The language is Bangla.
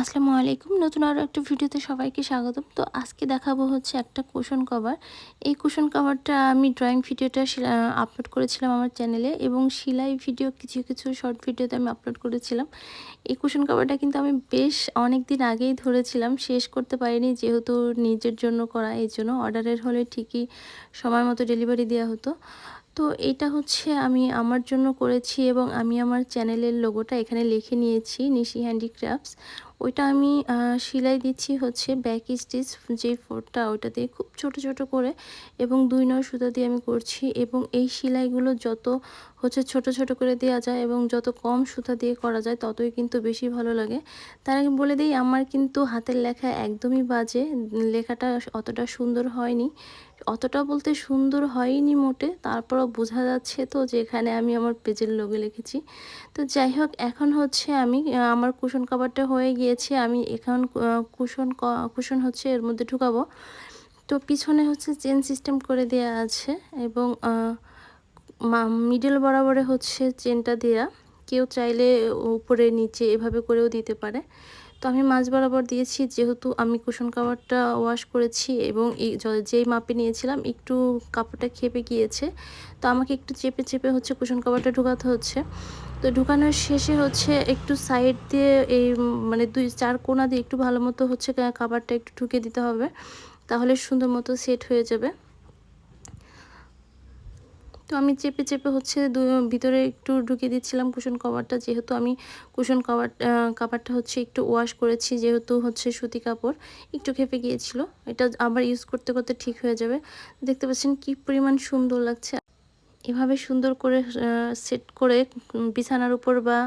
আসসালামু আলাইকুম। নতুন আরও একটা ভিডিওতে সবাইকে স্বাগতম। তো আজকে দেখাবো হচ্ছে একটা কুশন কভার এই কুশন কভারটা আমি ড্রয়িং ভিডিওটা আপলোড করেছিলাম আমার চ্যানেলে এবং সেলাই ভিডিও কিছু কিছু শর্ট ভিডিওতে আমি আপলোড করেছিলাম। এই কুশন কভারটা কিন্তু আমি বেশ অনেক দিন আগেই ধরেছিলাম। শেষ করতে পারিনি, যেহেতু নিজের জন্য করা এই জন্য অর্ডারের হলে ঠিকই সময় মতো ডেলিভারি দেওয়া হতো। তো এটা হচ্ছে আমি আমার জন্য করেছি এবং আমি আমার চ্যানেলের লোগোটা এখানে লিখে নিয়েছি, নিশি হ্যান্ডিক্রাফটস ওইটা আমি সেলাই দিচ্ছি হচ্ছে ব্যাক স্টিচ যে ফোরটা ওইটা দিয়ে খুব ছোট ছোট করে এবং দুই নয় সুতা দিয়ে আমি করছি এবং এই সেলাইগুলো যত হচ্ছে ছোট ছোট করে দেওয়া যায় এবং যত কম সুতা দিয়ে করা যায় ততই কিন্তু বেশি ভালো লাগে। তার আগে বলে দিই, আমার কিন্তু হাতের লেখা একদমই বাজে, লেখাটা অতটা সুন্দর হয়নি। অতটা বলতে সুন্দর হয়নি মোটে, তারপরও বোঝা যাচ্ছে তো যে এখানে আমি আমার পেজের লোগে লিখেছি। তো যাই হোক, এখন হচ্ছে আমি আমার কুশন কাভারটা হয়ে গিয়েছে, আমি এখন কুশন কুশন হচ্ছে এর মধ্যে ঢুকাবো। তো পিছনে হচ্ছে চেন সিস্টেম করে দেয়া আছে এবং মিডল বরাবরে হচ্ছে চেনটা দেয়া। কেউ চাইলে উপরে, নিচে এভাবে করেও দিতে পারে। তো আমি মাছ বরাবর দিয়েছি, যেহেতু আমি কুশন কাপড়টা ওয়াশ করেছি এবং যেই মাপে নিয়েছিলাম একটু কাপড়টা খেপে গিয়েছে। তো আমাকে একটু চেপে চেপে হচ্ছে কুশন কাপড়টা ঢুকাতে হচ্ছে। তো ঢুকানোর শেষে হচ্ছে একটু সাইড দিয়ে এই মানে দুই, চার কোনা দিয়ে একটু ভালো মতো হচ্ছে কাপড়টা একটু ঢুকে দিতে হবে। তাহলে সুন্দর মতো সেট হয়ে যাবে। তো আমি চেপে চেপে হচ্ছে ভিতরে একটু ঢুকিয়ে দিচ্ছিলাম কুশন কভারটা যেহেতু আমি কুশন কভার কাপড়টা হচ্ছে একটু ওয়াশ করেছি, যেহেতু হচ্ছে সুতি কাপড়, একটু খেপে গিয়েছিল। এটা আবার ইউজ করতে করতে ঠিক হয়ে যাবে। দেখতে পাচ্ছেন কি পরিমাণ সুন্দর লাগছে। এভাবে সুন্দর করে সেট করে বিছানার উপর বা